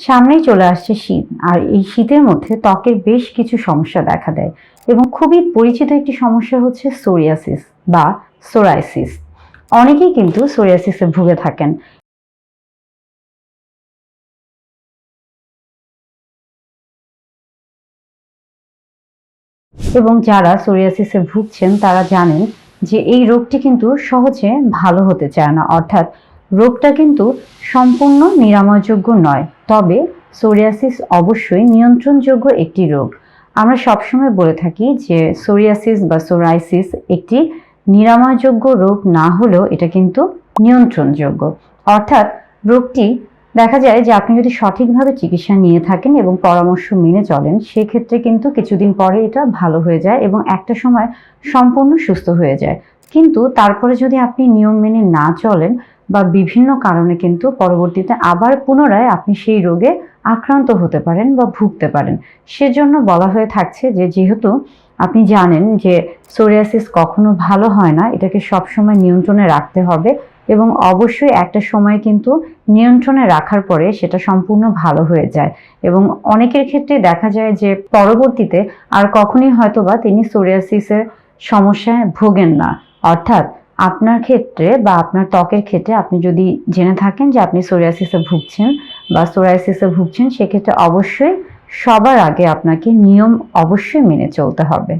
সামনেই চলে আসছে শীত। আর এই শীতের মধ্যে ত্বকের বেশ কিছু সমস্যা দেখা দেয় এবং খুবই পরিচিত একটি সমস্যা হচ্ছে সোরিয়াসিস বা সোরাইসিস। অনেকেই কিন্তু সোরিয়াসিসে ভুগে থাকেন। এবং যারা সোরিয়াসিসে ভুগছেন তারা জানেন যে এই রোগটি কিন্তু সহজে ভালো হতে চায় না। অর্থাৎ রোগটা কিন্তু সম্পূর্ণ নিরাময়যোগ্য নয়, তবে সোরিয়াসিস অবশ্যই নিয়ন্ত্রণযোগ্য একটি রোগ। আমরা সবসময় বলে থাকি যে সোরিয়াসিস বা সোরাইসিস একটি নিরাময়যোগ্য রোগ না হলেও এটা কিন্তু নিয়ন্ত্রণযোগ্য। অর্থাৎ রোগটি দেখা যায় যে আপনি যদি সঠিকভাবে চিকিৎসা নিয়ে থাকেন এবং পরামর্শ মেনে চলেন, সেক্ষেত্রে কিন্তু কিছুদিন পরে এটা ভালো হয়ে যায় এবং একটা সময় সম্পূর্ণ সুস্থ হয়ে যায়। কিন্তু তারপরে যদি আপনি নিয়ম মেনে না চলেন বা বিভিন্ন কারণে কিন্তু পরবর্তীতে আবার পুনরায় আপনি সেই রোগে আক্রান্ত হতে পারেন বা ভুগতে পারেন। সেজন্য বলা হয়ে থাকছে যে, যেহেতু আপনি জানেন যে সোরিয়াসিস কখনো ভালো হয় না, এটাকে সবসময় নিয়ন্ত্রণে রাখতে হবে এবং অবশ্যই একটা সময় কিন্তু নিয়ন্ত্রণে রাখার পরে সেটা সম্পূর্ণ ভালো হয়ে যায়। এবং অনেকের ক্ষেত্রে দেখা যায় যে পরবর্তীতে আর কখনই হয়তোবা তিনি সোরিয়াসিসের সমস্যায় ভোগেন না। অর্থাৎ আপনার ক্ষেত্রে বা আপনার ত্বকের ক্ষেত্রে আপনি যদি জেনে থাকেন যে আপনি সোরিয়াসিসে ভুগছেন বা সোরাইসিসে ভুগছেন, সেক্ষেত্রে অবশ্যই সবার আগে আপনাকে নিয়ম অবশ্যই মেনে চলতে হবে।